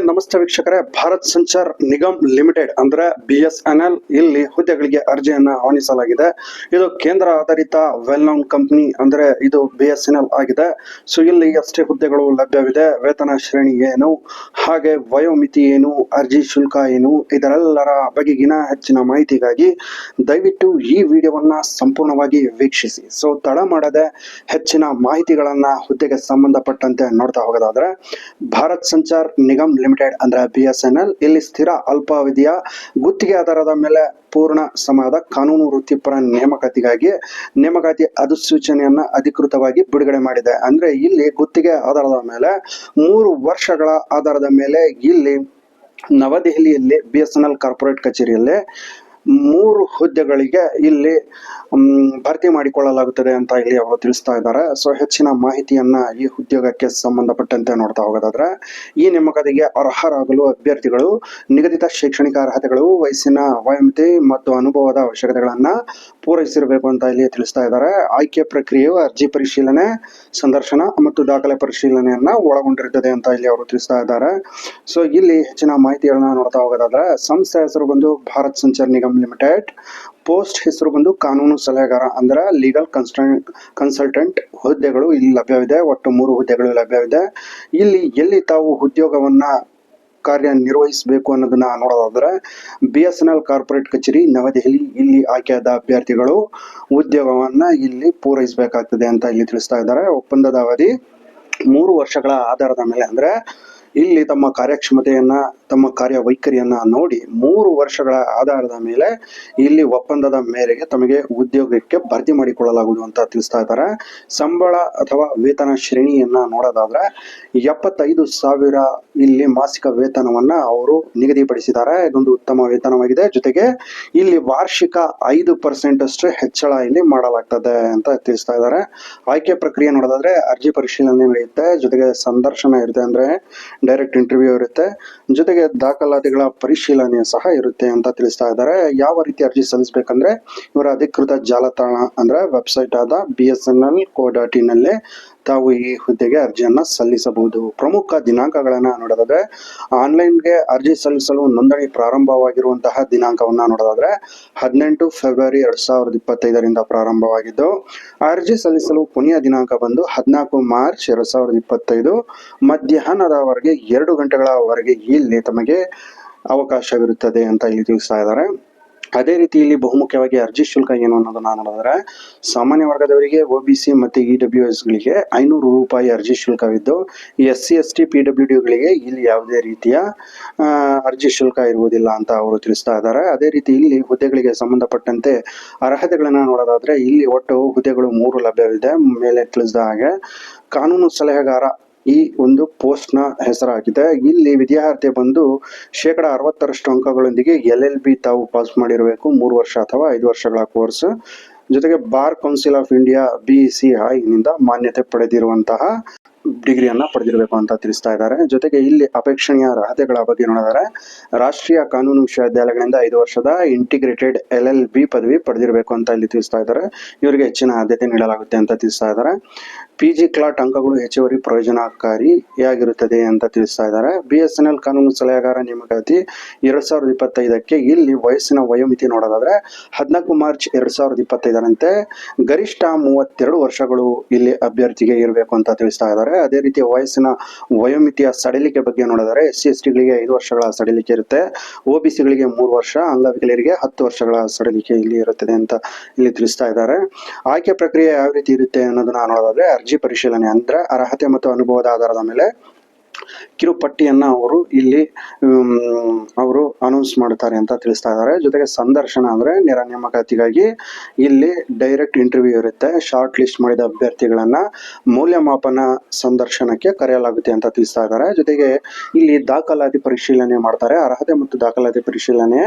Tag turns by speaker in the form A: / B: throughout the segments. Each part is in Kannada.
A: ನಮಸ್ತೆ ವೀಕ್ಷಕರೇ. ಭಾರತ್ ಸಂಚಾರ್ ನಿಗಮ್ ಲಿಮಿಟೆಡ್ ಅಂದ್ರೆ ಬಿ ಎಸ್ ಎನ್ ಎಲ್ ಇಲ್ಲಿ ಹುದ್ದೆಗಳಿಗೆ ಅರ್ಜಿಯನ್ನ ಆಹ್ವಾನಿಸಲಾಗಿದೆ. ಇದು ಕೇಂದ್ರ ಆಧಾರಿತ ವೆಲ್ ನೋನ್ ಕಂಪನಿ ಅಂದ್ರೆ ಇದು ಬಿ ಎಸ್ ಎನ್ ಎಲ್ ಆಗಿದೆ. ಸೊ ಇಲ್ಲಿ ಎಷ್ಟೇ ಹುದ್ದೆಗಳು ಲಭ್ಯವಿದೆ. ವೇತನ ಶ್ರೇಣಿ ಏನು, ಹಾಗೆ ವಯೋಮಿತಿ ಏನು, ಅರ್ಜಿ ಶುಲ್ಕ ಏನು, ಇದರೆಲ್ಲರ ಬಗೆಗಿನ ಹೆಚ್ಚಿನ ಮಾಹಿತಿಗಾಗಿ ದಯವಿಟ್ಟು ಈ ವಿಡಿಯೋವನ್ನ ಸಂಪೂರ್ಣವಾಗಿ ವೀಕ್ಷಿಸಿ. ಸೊ ತಡ ಮಾಡದೆ ಹೆಚ್ಚಿನ ಮಾಹಿತಿಗಳನ್ನ ಹುದ್ದೆಗೆ ಸಂಬಂಧಪಟ್ಟಂತೆ ನೋಡ್ತಾ ಹೋಗೋದಾದ್ರೆ, ಭಾರತ್ ಸಂಚಾರ್ ನಿಗಮ್ ಲಿಮಿಟೆಡ್ ಅಂದ್ರೆ ಬಿ ಎಸ್ ಎನ್ ಎಲ್ ಇಲ್ಲಿ ಸ್ಥಿರ ಅಲ್ಪಾವಧಿಯ ಗುತ್ತಿಗೆ ಆಧಾರದ ಮೇಲೆ ಪೂರ್ಣ ಸಮಯದ ಕಾನೂನು ವೃತ್ತಿಪರ ನೇಮಕಾತಿಗಾಗಿ ನೇಮಕಾತಿ ಅಧಿಸೂಚನೆಯನ್ನ ಅಧಿಕೃತವಾಗಿ ಬಿಡುಗಡೆ ಮಾಡಿದೆ. ಅಂದ್ರೆ ಇಲ್ಲಿ ಗುತ್ತಿಗೆ ಆಧಾರದ ಮೇಲೆ ಮೂರು ವರ್ಷಗಳ ಆಧಾರದ ಮೇಲೆ ಇಲ್ಲಿ ನವದೆಹಲಿಯಲ್ಲಿ B S N L corporate ಕಚೇರಿಯಲ್ಲಿ ಮೂರು ಹುದ್ದೆಗಳಿಗೆ ಇಲ್ಲಿ ಭರ್ತಿ ಮಾಡಿಕೊಳ್ಳಲಾಗುತ್ತದೆ ಅಂತ ಇಲ್ಲಿ ಅವರು ತಿಳಿಸ್ತಾ ಇದ್ದಾರೆ. ಸೊ ಹೆಚ್ಚಿನ ಮಾಹಿತಿಯನ್ನ ಈ ಉದ್ಯೋಗಕ್ಕೆ ಸಂಬಂಧಪಟ್ಟಂತೆ ನೋಡ್ತಾ ಹೋಗೋದಾದ್ರೆ, ಈ ನೇಮಕಾತಿಗೆ ಅರ್ಹರಾಗಲು ಅಭ್ಯರ್ಥಿಗಳು, ನಿಗದಿತ ಶೈಕ್ಷಣಿಕ ಅರ್ಹತೆಗಳು, ವಯಸ್ಸಿನ ವಯೋಮಿತಿ ಮತ್ತು ಅನುಭವದ ಅವಶ್ಯಕತೆಗಳನ್ನ ಪೂರೈಸಿರಬೇಕು ಅಂತ ಇಲ್ಲಿ ತಿಳಿಸ್ತಾ ಇದ್ದಾರೆ. ಆಯ್ಕೆ ಪ್ರಕ್ರಿಯೆಯು ಅರ್ಜಿ ಪರಿಶೀಲನೆ, ಸಂದರ್ಶನ ಮತ್ತು ದಾಖಲೆ ಪರಿಶೀಲನೆಯನ್ನ ಒಳಗೊಂಡಿರುತ್ತದೆ ಅಂತ ಇಲ್ಲಿ ಅವರು ತಿಳಿಸ್ತಾ ಇದ್ದಾರೆ. ಸೊ ಇಲ್ಲಿ ಹೆಚ್ಚಿನ ಮಾಹಿತಿಗಳನ್ನ ನೋಡ್ತಾ ಹೋಗೋದಾದ್ರೆ, ಸಂಸ್ಥೆ ಹೆಸರು ಬಂದು ಭಾರತ್ ಸಂಚಾರ್ ನಿಗಮ್ ಲಿಮಿಟೆಡ್. ಪೋಸ್ಟ್ ಹೆಸರು ಬಂದು ಕಾನೂನು ಸಲಹೆಗಾರ ಅಂದ್ರೆ ಲೀಗಲ್ ಕನ್ಸಲ್ಟೆಂಟ್ ಹುದ್ದೆಗಳು ಇಲ್ಲಿ ಲಭ್ಯವಿದೆ. ಒಟ್ಟು ಮೂರು ಹುದ್ದೆಗಳು ಲಭ್ಯವಿದೆ. ಇಲ್ಲಿ ಎಲ್ಲಿ ತಾವು ಉದ್ಯೋಗವನ್ನ ಕಾರ್ಯನಿರ್ವಹಿಸಬೇಕು ಅನ್ನೋದನ್ನ ನೋಡೋದಾದ್ರೆ B S N L corporate ಕಚೇರಿ ನವದೆಹಲಿ. ಇಲ್ಲಿ ಆಯ್ಕೆಯಾದ ಅಭ್ಯರ್ಥಿಗಳು ಉದ್ಯೋಗವನ್ನ ಇಲ್ಲಿ ಪೂರೈಸಬೇಕಾಗ್ತದೆ ಅಂತ ಇಲ್ಲಿ ತಿಳಿಸ್ತಾ ಇದ್ದಾರೆ. ಒಪ್ಪಂದದ ಅವಧಿ ಮೂರು ವರ್ಷಗಳ ಆಧಾರದ ಮೇಲೆ ಅಂದ್ರೆ ಇಲ್ಲಿ ತಮ್ಮ ಕಾರ್ಯಕ್ಷಮತೆಯನ್ನ, ತಮ್ಮ ಕಾರ್ಯವೈಖರಿಯನ್ನ ನೋಡಿ ಮೂರು ವರ್ಷಗಳ ಆಧಾರದ ಮೇಲೆ ಇಲ್ಲಿ ಒಪ್ಪಂದದ ಮೇರೆಗೆ ತಮಗೆ ಉದ್ಯೋಗಕ್ಕೆ ಭರ್ತಿ ಮಾಡಿಕೊಳ್ಳಲಾಗುವುದು ಅಂತ ತಿಳಿಸ್ತಾ ಇದ್ದಾರೆ. ಸಂಬಳ ಅಥವಾ ವೇತನ ಶ್ರೇಣಿಯನ್ನ ನೋಡೋದಾದ್ರೆ ಎಪ್ಪತ್ತೈದು ಸಾವಿರ ಇಲ್ಲಿ ಮಾಸಿಕ ವೇತನವನ್ನ ಅವರು ನಿಗದಿಪಡಿಸಿದ್ದಾರೆ. ಇದೊಂದು ಉತ್ತಮ ವೇತನವಾಗಿದೆ. ಜೊತೆಗೆ ಇಲ್ಲಿ ವಾರ್ಷಿಕ ಐದು ಪರ್ಸೆಂಟ್ ಅಷ್ಟು ಹೆಚ್ಚಳ ಇಲ್ಲಿ ಮಾಡಲಾಗ್ತದೆ ಅಂತ ತಿಳಿಸ್ತಾ ಇದ್ದಾರೆ. ಆಯ್ಕೆ ಪ್ರಕ್ರಿಯೆ ನೋಡೋದಾದ್ರೆ ಅರ್ಜಿ ಪರಿಶೀಲನೆ ನಡೆಯುತ್ತೆ. ಜೊತೆಗೆ ಸಂದರ್ಶನ ಇರುತ್ತೆ ಅಂದ್ರೆ ಡೈರೆಕ್ಟ್ ಇಂಟರ್ವ್ಯೂ ಇರುತ್ತೆ. ಜೊತೆಗೆ ದಾಖಲಾತಿಗಳ ಪರಿಶೀಲನೆ ಸಹ ಇರುತ್ತೆ ಅಂತ ತಿಳಿಸ್ತಾ ಇದ್ದಾರೆ. ಯಾವ ರೀತಿ ಅರ್ಜಿ ಸಲ್ಲಿಸಬೇಕಂದ್ರೆ ಇವರ ಅಧಿಕೃತ ಜಾಲತಾಣ ಅಂದ್ರೆ ವೆಬ್ಸೈಟ್ ಆದ B S N L co dot in ಅಲ್ಲಿ ತಾವು ಈ ಹುದ್ದೆಗೆ ಅರ್ಜಿಯನ್ನು ಸಲ್ಲಿಸಬಹುದು. ಪ್ರಮುಖ ದಿನಾಂಕಗಳನ್ನು ನೋಡೋದಾದ್ರೆ, ಆನ್ಲೈನ್ಗೆ ಅರ್ಜಿ ಸಲ್ಲಿಸಲು ನೋಂದಣಿ ಪ್ರಾರಂಭವಾಗಿರುವಂತಹ ದಿನಾಂಕವನ್ನು ನೋಡೋದಾದ್ರೆ, ಹದಿನೆಂಟು ಫೆಬ್ರವರಿ ಎರಡು ಸಾವಿರದ ಇಪ್ಪತ್ತೈದರಿಂದ ಪ್ರಾರಂಭವಾಗಿದ್ದು, ಅರ್ಜಿ ಸಲ್ಲಿಸಲು ಕೊನೆಯ ದಿನಾಂಕ ಬಂದು ಹದಿನಾಲ್ಕು ಮಾರ್ಚ್ ಎರಡ್ ಸಾವಿರದ ಇಪ್ಪತ್ತೈದು, ಮಧ್ಯಾಹ್ನದವರೆಗೆ ಎರಡು ಗಂಟೆಗಳವರೆಗೆ ಇಲ್ಲಿ ತಮಗೆ ಅವಕಾಶವಿರುತ್ತದೆ ಅಂತ ಇಲ್ಲಿ ತಿಳಿಸ್ತಾ ಇದ್ದಾರೆ. ಅದೇ ರೀತಿ ಇಲ್ಲಿ ಬಹುಮುಖ್ಯವಾಗಿ ಅರ್ಜಿ ಶುಲ್ಕ ಏನು ಅನ್ನೋದನ್ನ ನೋಡಿದ್ರೆ, ಸಾಮಾನ್ಯ ವರ್ಗದವರಿಗೆ ಒ ಬಿ ಸಿ ಮತ್ತು ಇ ಡಬ್ಲ್ಯೂ ಎಸ್ಗಳಿಗೆ ಐನೂರು ರೂಪಾಯಿ ಅರ್ಜಿ ಶುಲ್ಕವಿದ್ದು S C S T P W ಡಿಗಳಿಗೆ ಇಲ್ಲಿ ಯಾವುದೇ ರೀತಿಯ ಅರ್ಜಿ ಶುಲ್ಕ ಇರುವುದಿಲ್ಲ ಅಂತ ಅವರು ತಿಳಿಸ್ತಾ ಇದ್ದಾರೆ. ಅದೇ ರೀತಿ ಇಲ್ಲಿ ಹುದ್ದೆಗಳಿಗೆ ಸಂಬಂಧಪಟ್ಟಂತೆ ಅರ್ಹತೆಗಳನ್ನು ನೋಡೋದಾದ್ರೆ, ಇಲ್ಲಿ ಒಟ್ಟು ಹುದ್ದೆಗಳು ಮೂರು ಲಭ್ಯವಿದೆ. ಮೇಲೆ ತಿಳಿಸಿದ ಹಾಗೆ, ಕಾನೂನು ಸಲಹೆಗಾರ ಈ ಒಂದು ಪೋಸ್ಟ್ನ ಹೆಸರಾಗಿದೆ. ಇಲ್ಲಿ ವಿದ್ಯಾರ್ಥಿ ಬಂದು ಶೇಕಡ ಅರವತ್ತರಷ್ಟು ಅಂಕಗಳೊಂದಿಗೆ ಎಲ್ ಎಲ್ ಬಿ ತಾವು ಪಾಸ್ ಮಾಡಿರಬೇಕು. ಮೂರು ವರ್ಷ ಅಥವಾ ಐದು ವರ್ಷಗಳ ಕೋರ್ಸ್. ಜೊತೆಗೆ bar council of India, B C I ನಿಂದ ಮಾನ್ಯತೆ ಪಡೆದಿರುವಂತಹ ಡಿಗ್ರಿಯನ್ನ ಪಡೆದಿರಬೇಕು ಅಂತ ತಿಳಿಸ್ತಾ ಇದ್ದಾರೆ. ಜೊತೆಗೆ ಇಲ್ಲಿ ಅಪೇಕ್ಷಣೀಯ ಅರ್ಹತೆಗಳ ಬಗ್ಗೆ ನೋಡಿದರೆ, ರಾಷ್ಟ್ರೀಯ ಕಾನೂನು ವಿಶ್ವವಿದ್ಯಾಲಯಗಳಿಂದ ಐದು ವರ್ಷದ ಇಂಟಿಗ್ರೇಟೆಡ್ ಎಲ್ ಎಲ್ ಬಿ ಪದವಿ ಪಡೆದಿರಬೇಕು ಅಂತ ಇಲ್ಲಿ ತಿಳಿಸ್ತಾ ಇದ್ದಾರೆ. ಇವರಿಗೆ ಹೆಚ್ಚಿನ ಆದ್ಯತೆ ನೀಡಲಾಗುತ್ತೆ ಅಂತ ತಿಳಿಸ್ತಾ ಇದ್ದಾರೆ. ಪಿ ಜಿ ಕ್ಲಾಟ್ ಅಂಕಗಳು ಹೆಚ್ಚುವರಿ ಪ್ರಯೋಜನಕಾರಿಯಾಗಿರುತ್ತದೆ ಅಂತ ತಿಳಿಸ್ತಾ ಇದ್ದಾರೆ. ಬಿ ಎಸ್ ಎನ್ ಎಲ್ ಕಾನೂನು ಸಲಹೆಗಾರ ನೇಮಕಾತಿ ಎರಡ್ ಸಾವಿರದ ಇಪ್ಪತ್ತೈದಕ್ಕೆ ಇಲ್ಲಿ ವಯಸ್ಸಿನ ವಯೋಮಿತಿ ನೋಡೋದಾದ್ರೆ, ಹದಿನಾಲ್ಕು ಮಾರ್ಚ್ ಎರಡ್ ಸಾವಿರದ ಇಪ್ಪತ್ತೈದರಂತೆ ಗರಿಷ್ಠ ಮೂವತ್ತೆರಡು ವರ್ಷಗಳು ಇಲ್ಲಿ ಅಭ್ಯರ್ಥಿಗೆ ಇರಬೇಕು ಅಂತ ತಿಳಿಸ್ತಾ ಇದ್ದಾರೆ. ಅದೇ ರೀತಿ ವಯಸ್ಸಿನ ವಯೋಮಿತಿಯ ಸಡಿಲಿಕೆ ಬಗ್ಗೆ ನೋಡಿದರೆ ಎಸ್ ಸಿ ಎಸ್ ಟಿಗಳಿಗೆ ಐದು ವರ್ಷಗಳ ಸಡಿಲಿಕೆ ಇರುತ್ತೆ ಒ ಬಿ ಸಿಗಳಿಗೆ ಮೂರು ವರ್ಷ, ಅಂಗವಿಕಲರಿಗೆ ಹತ್ತು ವರ್ಷಗಳ ಸಡಿಲಿಕೆ ಇಲ್ಲಿ ಇರುತ್ತದೆ ಅಂತ ಇಲ್ಲಿ ತಿಳಿಸ್ತಾ ಇದ್ದಾರೆ. ಆಯ್ಕೆ ಪ್ರಕ್ರಿಯೆ ಯಾವ ರೀತಿ ಇರುತ್ತೆ ಅನ್ನೋದನ್ನ ನೋಡೋದಾದ್ರೆ ಅರ್ಜಿ ಪರಿಶೀಲನೆ ಅಂದ್ರೆ ಅರ್ಹತೆ ಮತ್ತು ಅನುಭವದ ಆಧಾರದ ಮೇಲೆ ಕಿರುಪಟ್ಟಿಯನ್ನ ಅವರು ಇಲ್ಲಿ ಅವರು ಅನೌನ್ಸ್ ಮಾಡ್ತಾರೆ ಅಂತ ತಿಳಿಸ್ತಾ ಇದ್ದಾರೆ. ಜೊತೆಗೆ ಸಂದರ್ಶನ ಅಂದ್ರೆ ನೇರ ನೇಮಕಾತಿಗಾಗಿ ಇಲ್ಲಿ ಡೈರೆಕ್ಟ್ ಇಂಟರ್ವ್ಯೂ ಇರುತ್ತೆ. ಶಾರ್ಟ್ ಲಿಸ್ಟ್ ಮಾಡಿದ ಅಭ್ಯರ್ಥಿಗಳನ್ನ ಮೌಲ್ಯಮಾಪನ ಸಂದರ್ಶನಕ್ಕೆ ಕರೆಯಲಾಗುತ್ತೆ ಅಂತ ತಿಳಿಸ್ತಾ ಇದ್ದಾರೆ. ಜೊತೆಗೆ ಇಲ್ಲಿ ದಾಖಲಾತಿ ಪರಿಶೀಲನೆ ಮಾಡ್ತಾರೆ. ಅರ್ಹತೆ ಮತ್ತು ದಾಖಲಾತಿ ಪರಿಶೀಲನೆ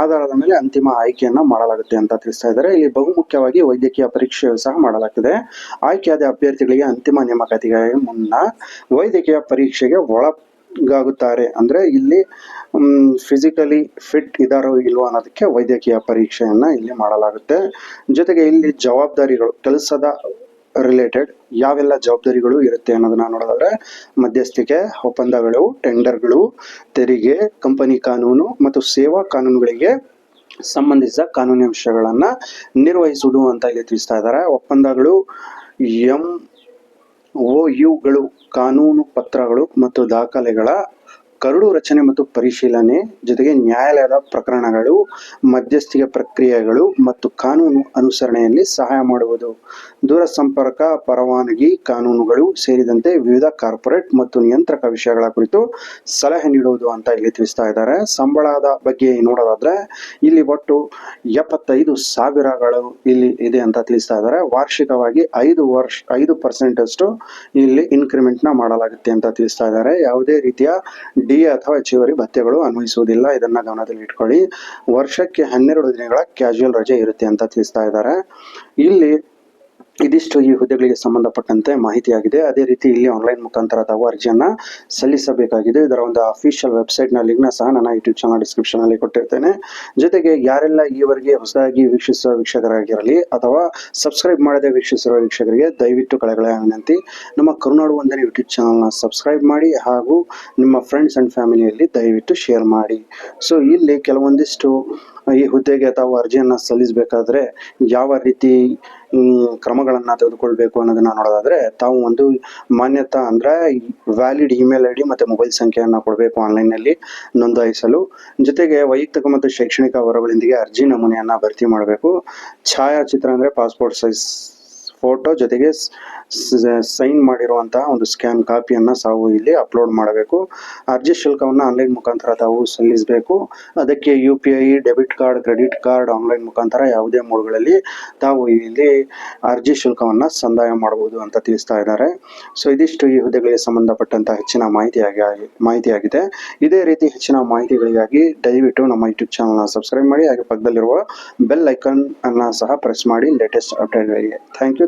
A: ಆಧಾರದ ಮೇಲೆ ಅಂತಿಮ ಆಯ್ಕೆಯನ್ನು ಮಾಡಲಾಗುತ್ತೆ ಅಂತ ತಿಳಿಸ್ತಾ ಇದ್ದಾರೆ. ಇಲ್ಲಿ ಬಹುಮುಖ್ಯವಾಗಿ ವೈದ್ಯಕೀಯ ಪರೀಕ್ಷೆ ಸಹ ಮಾಡಲಾಗ್ತದೆ. ಆಯ್ಕೆಯಾದ ಅಭ್ಯರ್ಥಿಗಳಿಗೆ ಅಂತಿಮ ನೇಮಕಾತಿಗೆ ಮುನ್ನ ವೈದ್ಯಕೀಯ ಪರೀಕ್ಷೆಗೆ ಒಳಗಾಗುತ್ತಾರೆ. ಅಂದ್ರೆ ಇಲ್ಲಿ ಫಿಸಿಕಲಿ ಫಿಟ್ ಇದಾರೋ ಇಲ್ವೋ ಅನ್ನೋದಕ್ಕೆ ವೈದ್ಯಕೀಯ ಪರೀಕ್ಷೆಯನ್ನು ಇಲ್ಲಿ ಮಾಡಲಾಗುತ್ತೆ. ಜೊತೆಗೆ ಇಲ್ಲಿ ಜವಾಬ್ದಾರಿಗಳು, ಕೆಲಸದ ರಿಲೇಟೆಡ್ ಯಾವೆಲ್ಲ ಜವಾಬ್ದಾರಿಗಳು ಇರುತ್ತೆ ಅನ್ನೋದನ್ನ ನೋಡೋದಾದ್ರೆ, ಮಧ್ಯಸ್ಥಿಕೆ, ಒಪ್ಪಂದಗಳು ಟೆಂಡರ್ಗಳು ತೆರಿಗೆ ಕಂಪನಿ ಕಾನೂನು ಮತ್ತು ಸೇವಾ ಕಾನೂನುಗಳಿಗೆ ಸಂಬಂಧಿಸಿದ ಕಾನೂನಿನ ವಿಷಯಗಳನ್ನ ನಿರ್ವಹಿಸುವುದು ಅಂತ ಇಲ್ಲಿ ತಿಳಿಸ್ತಾ ಇದ್ದಾರೆ. ಒಪ್ಪಂದಗಳು ಎಂ ಒ ಯುಗಳು ಕಾನೂನು ಪತ್ರಗಳು ಮತ್ತು ದಾಖಲೆಗಳ ಕರಡು ರಚನೆ ಮತ್ತು ಪರಿಶೀಲನೆ ಜೊತೆಗೆ ನ್ಯಾಯಾಲಯದ ಪ್ರಕರಣಗಳು, ಮಧ್ಯಸ್ಥಿಕೆ ಪ್ರಕ್ರಿಯೆಗಳು ಮತ್ತು ಕಾನೂನು ಅನುಸರಣೆಯಲ್ಲಿ ಸಹಾಯ ಮಾಡುವುದು. ದೂರ ಸಂಪರ್ಕ, ಪರವಾನಗಿ ಕಾನೂನುಗಳು ಸೇರಿದಂತೆ ವಿವಿಧ ಕಾರ್ಪೊರೇಟ್ ಮತ್ತು ನಿಯಂತ್ರಕ ವಿಷಯಗಳ ಕುರಿತು ಸಲಹೆ ನೀಡುವುದು ಅಂತ ಇಲ್ಲಿ ತಿಳಿಸ್ತಾ ಇದ್ದಾರೆ. ಸಂಬಳದ ಬಗ್ಗೆ ನೋಡೋದಾದ್ರೆ, ಇಲ್ಲಿ ಒಟ್ಟು ಎಪ್ಪತ್ತೈದು ಸಾವಿರಗಳು ಇಲ್ಲಿ ಇದೆ ಅಂತ ತಿಳಿಸ್ತಾ ಇದ್ದಾರೆ. ವಾರ್ಷಿಕವಾಗಿ ಐದು ವರ್ಷ, ಐದು ಪರ್ಸೆಂಟ್ ಅಷ್ಟು ಇಲ್ಲಿ ಇನ್ಕ್ರಿಮೆಂಟ್ನ ಮಾಡಲಾಗುತ್ತೆ ಅಂತ ತಿಳಿಸ್ತಾ ಇದ್ದಾರೆ. ಯಾವುದೇ ರೀತಿಯ ಡಿ ಅಥವಾ ಹೆಚ್ಚುವರಿ ಭತ್ಯೆಗಳು ಅನ್ವಯಿಸುವುದಿಲ್ಲ. ಇದನ್ನ ಗಮನದಲ್ಲಿ ಇಟ್ಕೊಳ್ಳಿ. ವರ್ಷಕ್ಕೆ ಹನ್ನೆರಡು ದಿನಗಳ ಕ್ಯಾಶುಯಲ್ ರಜೆ ಇರುತ್ತೆ ಅಂತ ತಿಳಿಸ್ತಾ ಇದ್ದಾರೆ. ಇಲ್ಲಿ ಇದಿಷ್ಟು ಈ ಹುದ್ದೆಗಳಿಗೆ ಸಂಬಂಧಪಟ್ಟಂತೆ ಮಾಹಿತಿಯಾಗಿದೆ. ಅದೇ ರೀತಿ ಇಲ್ಲಿ ಆನ್ಲೈನ್ ಮುಖಾಂತರ ತಾವು ಅರ್ಜಿಯನ್ನು ಸಲ್ಲಿಸಬೇಕಾಗಿದೆ. ಇದರ ಒಂದು ಅಫಿಷಿಯಲ್ ವೆಬ್ಸೈಟ್ನ ಲಿಂಕ್ನ ಸಹ ನಾನು ಯೂಟ್ಯೂಬ್ ಚಾನಲ್ ಡಿಸ್ಕ್ರಿಪ್ಷನಲ್ಲಿ ಕೊಟ್ಟಿರ್ತೇನೆ. ಜೊತೆಗೆ ಯಾರೆಲ್ಲ ಈವರೆಗೆ ಹೊಸದಾಗಿ ವೀಕ್ಷಿಸುವ ವೀಕ್ಷಕರಾಗಿರಲಿ ಅಥವಾ ಸಬ್ಸ್ಕ್ರೈಬ್ ಮಾಡದೆ ವೀಕ್ಷಿಸಿರುವ ವೀಕ್ಷಕರಿಗೆ ದಯವಿಟ್ಟು ಕಳೆಗಳ ವಿನಂತಿ. ನಮ್ಮ ಕರುನಾಡು ಒಂದನೇ ಯೂಟ್ಯೂಬ್ ಚಾನಲ್ನ ಸಬ್ಸ್ಕ್ರೈಬ್ ಮಾಡಿ ಹಾಗೂ ನಿಮ್ಮ ಫ್ರೆಂಡ್ಸ್ ಆ್ಯಂಡ್ ಫ್ಯಾಮಿಲಿಯಲ್ಲಿ ದಯವಿಟ್ಟು ಶೇರ್ ಮಾಡಿ. ಸೊ ಇಲ್ಲಿ ಕೆಲವೊಂದಿಷ್ಟು ಈ ಹುದ್ದೆಗೆ ತಾವು ಅರ್ಜಿಯನ್ನು ಸಲ್ಲಿಸಬೇಕಾದ್ರೆ ಯಾವ ರೀತಿ ಕ್ರಮಗಳನ್ನ ತೆಗೆದುಕೊಳ್ಬೇಕು ಅನ್ನೋದನ್ನ ನೋಡೋದಾದ್ರೆ ತಾವು ಒಂದು ಮಾನ್ಯತಾ ಅಂದ್ರೆ ವ್ಯಾಲಿಡ್ ಇಮೇಲ್ ಐ ಡಿ ಮತ್ತೆ ಮೊಬೈಲ್ ಸಂಖ್ಯೆಯನ್ನು ಕೊಡಬೇಕು ಆನ್ಲೈನ್ನಲ್ಲಿ ನೋಂದಾಯಿಸಲು. ಜೊತೆಗೆ ವೈಯಕ್ತಿಕ ಮತ್ತು ಶೈಕ್ಷಣಿಕ ವರಗಳೊಂದಿಗೆ ಅರ್ಜಿ ನಮೂನೆಯನ್ನ ಭರ್ತಿ ಮಾಡಬೇಕು. ಛಾಯಾಚಿತ್ರ ಅಂದ್ರೆ ಪಾಸ್ಪೋರ್ಟ್ ಸೈಜ್ ಫೋಟೋ ಜೊತೆಗೆ ಸೈನ್ ಮಾಡಿರುವಂತಹ ಒಂದು ಸ್ಕ್ಯಾನ್ ಕಾಪಿಯನ್ನು ತಾವು ಇಲ್ಲಿ ಅಪ್ಲೋಡ್ ಮಾಡಬೇಕು. ಅರ್ಜಿ ಶುಲ್ಕವನ್ನು ಆನ್ಲೈನ್ ಮುಖಾಂತರ ತಾವು ಸಲ್ಲಿಸಬೇಕು. ಅದಕ್ಕೆ U P I debit card credit card online ಮುಖಾಂತರ ಯಾವುದೇ ಮೂಡ್ಗಳಲ್ಲಿ ತಾವು ಇಲ್ಲಿ ಅರ್ಜಿ ಶುಲ್ಕವನ್ನು ಸಂದಾಯ ಮಾಡಬಹುದು ಅಂತ ತಿಳಿಸ್ತಾ ಇದ್ದಾರೆ. ಸೊ ಇದಿಷ್ಟು ಈ ಹುದ್ದೆಗಳಿಗೆ ಸಂಬಂಧಪಟ್ಟಂತಹ ಹೆಚ್ಚಿನ ಮಾಹಿತಿಯಾಗಿ ಮಾಹಿತಿಯಾಗಿದೆ ಇದೇ ರೀತಿ ಹೆಚ್ಚಿನ ಮಾಹಿತಿಗಳಿಗಾಗಿ ದಯವಿಟ್ಟು ನಮ್ಮ ಯೂಟ್ಯೂಬ್ ಚಾನಲ್ನ ಸಬ್ಸ್ಕ್ರೈಬ್ ಮಾಡಿ, ಹಾಗೆ ಪಕ್ಕದಲ್ಲಿರುವ ಬೆಲ್ ಐಕನ್ ಅನ್ನ ಸಹ ಪ್ರೆಸ್ ಮಾಡಿ ಲೇಟೆಸ್ಟ್ ಅಪ್ಡೇಟ್ಗಳಿಗೆ thank you